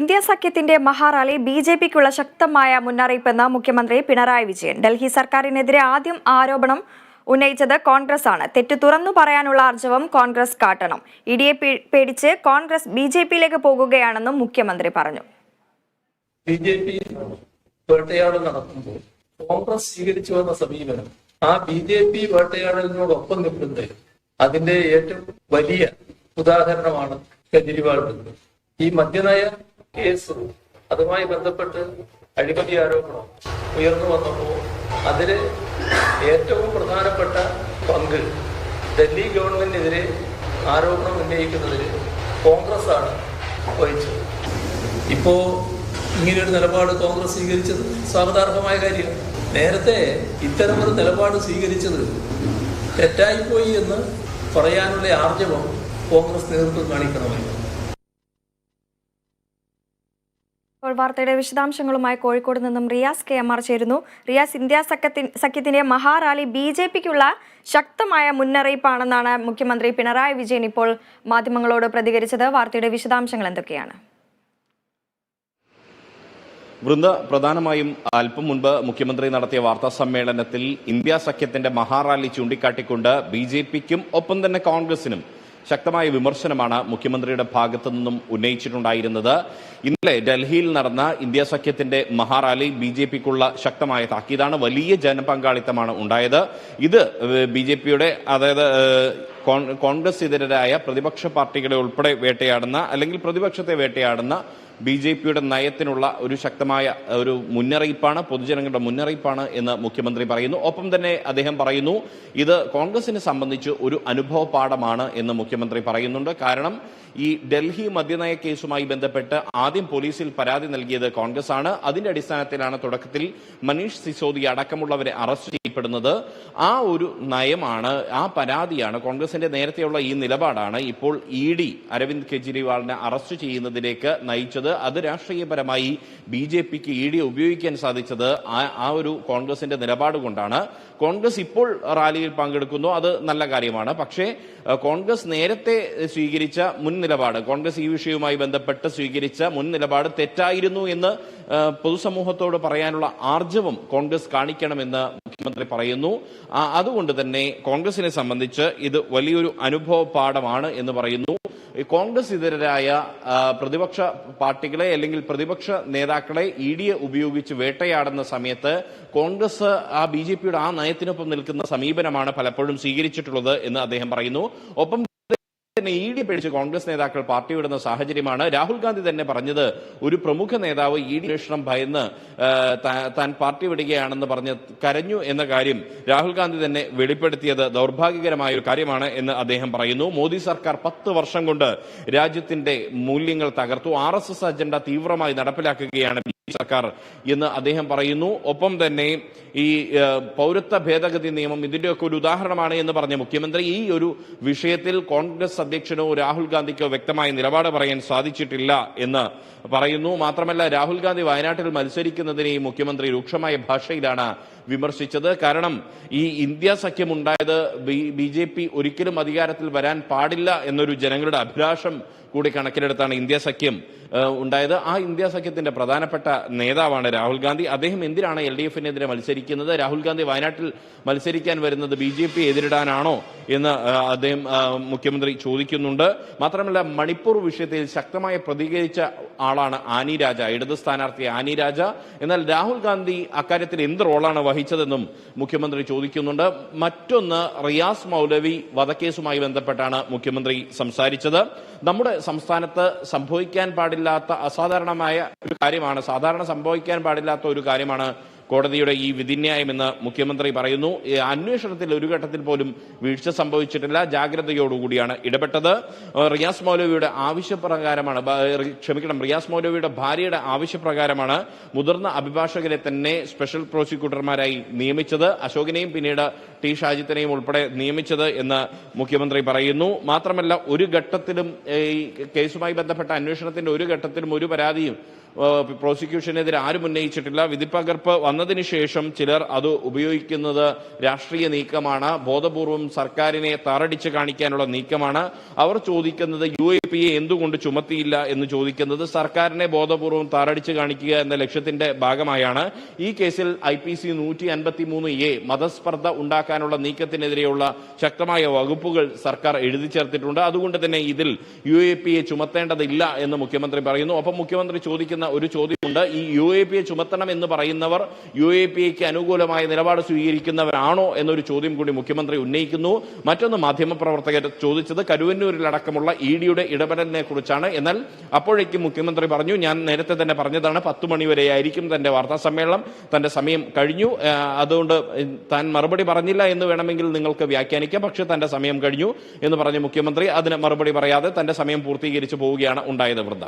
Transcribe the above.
India സഖ്യത്തിന്റെ മഹാറാലി B J പിക്കുള്ള ശക്തമായ മുന്നറിയിപ്പെന്ന് മുഖ്യമന്ത്രി പിണറായി വിജയൻ. ഡൽഹി സർക്കാരിനെതിരെ ആദ്യം ആരോപണം ഉന്നയിച്ചത് കോൺഗ്രസ് ആണ് തെറ്റ് തുറന്നു പറയാനുള്ള ആർജവം കോൺഗ്രസ് കാട്ടണം. ഇടിയെ പേടിച്ച് കോൺഗ്രസ് ബി ജെ പിയിലേക്ക് പോകുകയാണെന്നും മുഖ്യമന്ത്രി പറഞ്ഞു. ബി ജെ പി വേട്ടയാടൽ നടത്തുമ്പോൾ കോൺഗ്രസ് സ്വീകരിച്ചു വന്ന സമീപനം ആ ബി ജെ പി വേട്ടയാടലിനോടൊപ്പം നിൽക്കുന്നത് അതിന്റെ ഏറ്റവും വലിയ ഉദാഹരണമാണ് കെജ്രിവാൾ ഈ മദ്യനയ കേസ് അതുമായി ബന്ധപ്പെട്ട് അഴിമതി ആരോപണം ഉയർന്നു വന്നപ്പോൾ അതിൽ ഏറ്റവും പ്രധാനപ്പെട്ട പങ്ക് ഡൽഹി ഗവൺമെന്റിനെതിരെ ആരോപണം ഉന്നയിക്കുന്നതിൽ കോൺഗ്രസ് ആണ് വഹിച്ചത്. ഇപ്പോ ഇങ്ങനെയൊരു നിലപാട് കോൺഗ്രസ് സ്വീകരിച്ചത് സ്വാഗതാർഹമായ കാര്യം നേരത്തെ ഇത്തരമൊരു നിലപാട് സ്വീകരിച്ചത് തെറ്റായിപ്പോയി എന്ന് പറയാനുള്ള ആർജവം കോൺഗ്രസ് നേതൃത്വം കാണിക്കണമായിരുന്നു ഇപ്പോൾ വാർത്തയുടെ വിശദാംശങ്ങളുമായി കോഴിക്കോട് നിന്നും റിയാസ് കെ എം ആർ ചേരുന്നു. റിയാസ് ഇന്ത്യ സഖ്യത്തി സഖ്യത്തിന്റെ മഹാറാലി ബി ജെ പിക്കുള്ള ശക്തമായ മുന്നറിയിപ്പാണെന്നാണ് മുഖ്യമന്ത്രി പിണറായി വിജയൻ ഇപ്പോൾ മാധ്യമങ്ങളോട് പ്രതികരിച്ചത്. വാർത്തയുടെ വിശദാംശങ്ങൾ എന്തൊക്കെയാണ്? വൃന്ദ പ്രധാനമായും അല്പം മുൻപ് മുഖ്യമന്ത്രി നടത്തിയ വാർത്താ സമ്മേളനത്തിൽ ഇന്ത്യ സഖ്യത്തിന്റെ മഹാറാലി ചൂണ്ടിക്കാട്ടിക്കൊണ്ട് ബി ജെ പിക്കും ഒപ്പം തന്നെ കോൺഗ്രസിനും ശക്തമായ വിമർശനമാണ് മുഖ്യമന്ത്രിയുടെ ഭാഗത്തു നിന്നും ഉന്നയിച്ചിട്ടുണ്ടായിരുന്നത്. ഇന്നലെ ഡൽഹിയിൽ നടന്ന ഇന്ത്യ സഖ്യത്തിന്റെ മഹാറാലി ബി ജെ പിക്കുള്ള ശക്തമായ താക്കീതാണ് വലിയ ജനപങ്കാളിത്തമാണ് ഉണ്ടായത്. ഇത് ബി ജെ പിയുടെ അതായത് കോൺഗ്രസ് ഇതരരായ പ്രതിപക്ഷ പാർട്ടികളെ ഉൾപ്പെടെ വേട്ടയാടുന്ന അല്ലെങ്കിൽ പ്രതിപക്ഷത്തെ വേട്ടയാടുന്ന ബി ജെ പിയുടെ നയത്തിനുള്ള ഒരു ശക്തമായ ഒരു മുന്നറിയിപ്പാണ് പൊതുജനങ്ങളുടെ മുന്നറിയിപ്പാണ് എന്ന് മുഖ്യമന്ത്രി പറയുന്നു. ഒപ്പം തന്നെ അദ്ദേഹം പറയുന്നു ഇത് കോൺഗ്രസിനെ സംബന്ധിച്ച് ഒരു അനുഭവ പാഠമാണ് എന്ന് മുഖ്യമന്ത്രി പറയുന്നുണ്ട്. കാരണം ഈ ഡൽഹി മദ്യനയ കേസുമായി ബന്ധപ്പെട്ട് ആദ്യം പോലീസിൽ പരാതി നൽകിയത് കോൺഗ്രസ് ആണ് അതിന്റെ അടിസ്ഥാനത്തിലാണ് തുടക്കത്തിൽ മനീഷ് സിസോദി അടക്കമുള്ളവരെ അറസ്റ്റ് ചെയ്യപ്പെടുന്നത്. ആ ഒരു നയമാണ് ആ പരാതിയാണ് കോൺഗ്രസിന്റെ നേരത്തെയുള്ള ഈ നിലപാടാണ് ഇപ്പോൾ ഇ ഡി അരവിന്ദ് കെജ്രിവാളിനെ അറസ്റ്റ് ചെയ്യുന്നതിലേക്ക് നയിച്ചത്. അത് രാഷ്ട്രീയപരമായി ബി ജെ പിക്ക് ഇ ഡി ഉപയോഗിക്കാൻ സാധിച്ചത് ആ ഒരു കോൺഗ്രസിന്റെ നിലപാട് കൊണ്ടാണ്. കോൺഗ്രസ് ഇപ്പോൾ റാലിയിൽ പങ്കെടുക്കുന്നു. അത് നല്ല കാര്യമാണ്. പക്ഷേ കോൺഗ്രസ് നേരത്തെ സ്വീകരിച്ച മുൻ നിലപാട് കോൺഗ്രസ് ഈ വിഷയവുമായി ബന്ധപ്പെട്ട് സ്വീകരിച്ച മുൻ നിലപാട് തെറ്റായിരുന്നു എന്ന് പൊതുസമൂഹത്തോട് പറയാനുള്ള ആർജവം കോൺഗ്രസ് കാണിക്കണമെന്ന് മുഖ്യമന്ത്രി പറയുന്നു. അതുകൊണ്ട് തന്നെ കോൺഗ്രസിനെ സംബന്ധിച്ച് ഇത് വലിയൊരു അനുഭവ പാഠമാണ് എന്ന് പറയുന്നു. ഈ കോൺഗ്രസ് ഇതരരായ പ്രതിപക്ഷ പാർട്ടികളെ അല്ലെങ്കിൽ പ്രതിപക്ഷ നേതാക്കളെ ഇ ഡിയെ ഉപയോഗിച്ച് വേട്ടയാടുന്ന സമയത്ത് കോൺഗ്രസ് ആ ബി ജെ പിയുടെ ആ നയത്തിനൊപ്പം നിൽക്കുന്ന സമീപനമാണ് പലപ്പോഴും സ്വീകരിച്ചിട്ടുള്ളത് എന്ന് അദ്ദേഹം പറയുന്നു. ഒപ്പം തന്നെ ഇ ഡി പേടിച്ച് കോൺഗ്രസ് നേതാക്കൾ പാർട്ടി വിടുന്ന സാഹചര്യമാണ്. രാഹുൽ ഗാന്ധി തന്നെ പറഞ്ഞത് ഒരു പ്രമുഖ നേതാവ് ഇ ഡി അന്വേഷണം ഭയന്ന് താൻ പാർട്ടി വിടുകയാണെന്ന് പറഞ്ഞ് കരഞ്ഞു എന്ന കാര്യം രാഹുൽ ഗാന്ധി തന്നെ വെളിപ്പെടുത്തിയത് ദൗർഭാഗ്യകരമായ ഒരു കാര്യമാണ് എന്ന് അദ്ദേഹം പറയുന്നു. മോദി സർക്കാർ പത്ത് വർഷം കൊണ്ട് രാജ്യത്തിന്റെ മൂല്യങ്ങൾ തകർത്തു. ആർ എസ് എസ് അജണ്ട തീവ്രമായി നടപ്പിലാക്കുകയാണ്. സർക്കാർ എന്ന് അദ്ദേഹം പറയുന്നു. ഒപ്പം തന്നെ ഈ പൗരത്വ ഭേദഗതി നിയമം ഇതിന്റെയൊക്കെ ഒരു ഉദാഹരണമാണ് എന്ന് പറഞ്ഞ മുഖ്യമന്ത്രി ഈ ഒരു വിഷയത്തിൽ കോൺഗ്രസ് അധ്യക്ഷനോ രാഹുൽ ഗാന്ധിക്കോ വ്യക്തമായ നിലപാട് പറയാൻ സാധിച്ചിട്ടില്ല എന്ന് പറയുന്നു. മാത്രമല്ല രാഹുൽ ഗാന്ധി വയനാട്ടിൽ മത്സരിക്കുന്നതിനെ മുഖ്യമന്ത്രി രൂക്ഷമായ ഭാഷയിലാണ് വിമർശിച്ചത്. കാരണം ഈ ഇന്ത്യ സഖ്യം ഉണ്ടായത് ബി ജെ പി ഒരിക്കലും അധികാരത്തിൽ വരാൻ പാടില്ല എന്നൊരു ജനങ്ങളുടെ അഭിലാഷം കൂടി കണക്കിലെടുത്താണ് ഇന്ത്യ സഖ്യം ഉണ്ടായത്. ആ ഇന്ത്യ സഖ്യത്തിന്റെ പ്രധാനപ്പെട്ട നേതാവാണ് രാഹുൽ ഗാന്ധി. അദ്ദേഹം എന്തിനാണ് എൽ ഡി എഫിനെതിരെ മത്സരിക്കുന്നത്? രാഹുൽ ഗാന്ധി വയനാട്ടിൽ മത്സരിക്കാൻ വരുന്നത് ബി ജെ പി എതിരിടാനാണോ എന്ന് അദ്ദേഹം മുഖ്യമന്ത്രി ചോദിക്കുന്നുണ്ട്. മാത്രമല്ല മണിപ്പൂർ വിഷയത്തിൽ ശക്തമായി പ്രതികരിച്ച ആളാണ് ആനി രാജ ഇടത് സ്ഥാനാർത്ഥി ആനി രാജ. എന്നാൽ രാഹുൽ ഗാന്ധി അക്കാര്യത്തിൽ എന്ത് റോളാണ് വഹിച്ചതെന്നും മുഖ്യമന്ത്രി ചോദിക്കുന്നുണ്ട്. മറ്റൊന്ന് റിയാസ് മൗലവി വധക്കേസുമായി ബന്ധപ്പെട്ടാണ് മുഖ്യമന്ത്രി സംസാരിച്ചത്. നമ്മുടെ സംസ്ഥാനത്ത് സംഭവിക്കാൻ പാടില്ലാത്ത അസാധാരണമായ ഒരു കാര്യമാണ് സാധാരണ സംഭവിക്കാൻ പാടില്ലാത്ത ഒരു കാര്യമാണ് കോടതിയുടെ ഈ വിധിന്യായമെന്ന് മുഖ്യമന്ത്രി പറയുന്നു. അന്വേഷണത്തിൽ ഒരു ഘട്ടത്തിൽ പോലും വീഴ്ച സംഭവിച്ചിട്ടില്ല. ജാഗ്രതയോടുകൂടിയാണ് ഇടപെട്ടത്. റിയാസ് മൗലവിയുടെ ആവശ്യപ്രകാരമാണ് ക്ഷമിക്കണം റിയാസ് മൗലവിയുടെ ഭാര്യയുടെ ആവശ്യപ്രകാരമാണ് മുതിർന്ന അഭിഭാഷകരെ തന്നെ സ്പെഷ്യൽ പ്രോസിക്യൂട്ടർമാരായി നിയമിച്ചത്. അശോകിനെയും പിന്നീട് ടി ഷാജിത്തിനെയും ഉൾപ്പെടെ നിയമിച്ചത് എന്ന് മുഖ്യമന്ത്രി പറയുന്നു. മാത്രമല്ല ഒരു ഘട്ടത്തിലും ഈ കേസുമായി ബന്ധപ്പെട്ട അന്വേഷണത്തിന്റെ ഒരു ഘട്ടത്തിലും ഒരു പരാതിയും പ്രോസിക്യൂഷനെതിരെ ആരും ഉന്നയിച്ചിട്ടില്ല. വിധിപ്പകർപ്പ് വന്നതിന് ശേഷം ചിലർ അത് ഉപയോഗിക്കുന്നത് രാഷ്ട്രീയ നീക്കമാണ്. ബോധപൂർവം സർക്കാരിനെ താറടിച്ച് കാണിക്കാനുള്ള നീക്കമാണ്. അവർ ചോദിക്കുന്നത് യു എ പി എ എന്തുകൊണ്ട് ചുമത്തിയില്ല എന്ന് ചോദിക്കുന്നത് സർക്കാരിനെ ബോധപൂർവം താറടിച്ച് കാണിക്കുക എന്ന ലക്ഷ്യത്തിന്റെ ഭാഗമായാണ്. ഈ കേസിൽ ഐ പി സി നൂറ്റി അൻപത്തി മൂന്ന് എ മതസ്പർദ്ധ ഉണ്ടാക്കാനുള്ള നീക്കത്തിനെതിരെയുള്ള ശക്തമായ വകുപ്പുകൾ സർക്കാർ എഴുതി ചേർത്തിട്ടുണ്ട്. അതുകൊണ്ട് തന്നെ ഇതിൽ യു എ പി എ ചുമത്തേണ്ടതില്ല എന്ന് മുഖ്യമന്ത്രി പറയുന്നു. ഒപ്പം മുഖ്യമന്ത്രി ചോദിക്കുന്ന ഒരു ചോദ്യമുണ്ട്. ഈ യു എ പി എ ചുമത്തണം എന്ന് പറയുന്നവർ യു എ പി എക്ക് അനുകൂലമായ നിലപാട് സ്വീകരിക്കുന്നവരാണോ എന്നൊരു ചോദ്യം കൂടി മുഖ്യമന്ത്രി ഉന്നയിക്കുന്നു. മറ്റൊന്ന് മാധ്യമപ്രവർത്തകർ ചോദിച്ചത് കരുവന്നൂരിലടക്കമുള്ള ഇ ഡിയുടെ ഇടപെടലിനെ കുറിച്ചാണ് എന്നാൽ അപ്പോഴേക്കും മുഖ്യമന്ത്രി പറഞ്ഞു ഞാൻ നേരത്തെ തന്നെ പറഞ്ഞതാണ് പത്ത് മണിവരെയായിരിക്കും തന്റെ വാർത്താ സമ്മേളനം തന്റെ സമയം കഴിഞ്ഞു. അതുകൊണ്ട് താൻ മറുപടി പറഞ്ഞില്ല. എന്ന് വേണമെങ്കിൽ നിങ്ങൾക്ക് വ്യാഖ്യാനിക്കാം. പക്ഷേ തന്റെ സമയം കഴിഞ്ഞു എന്ന് പറഞ്ഞ മുഖ്യമന്ത്രി അതിന് മറുപടി പറയാതെ തന്റെ സമയം പൂർത്തീകരിച്ചു പോവുകയാണ് ഉണ്ടായത് വൃന്ദ.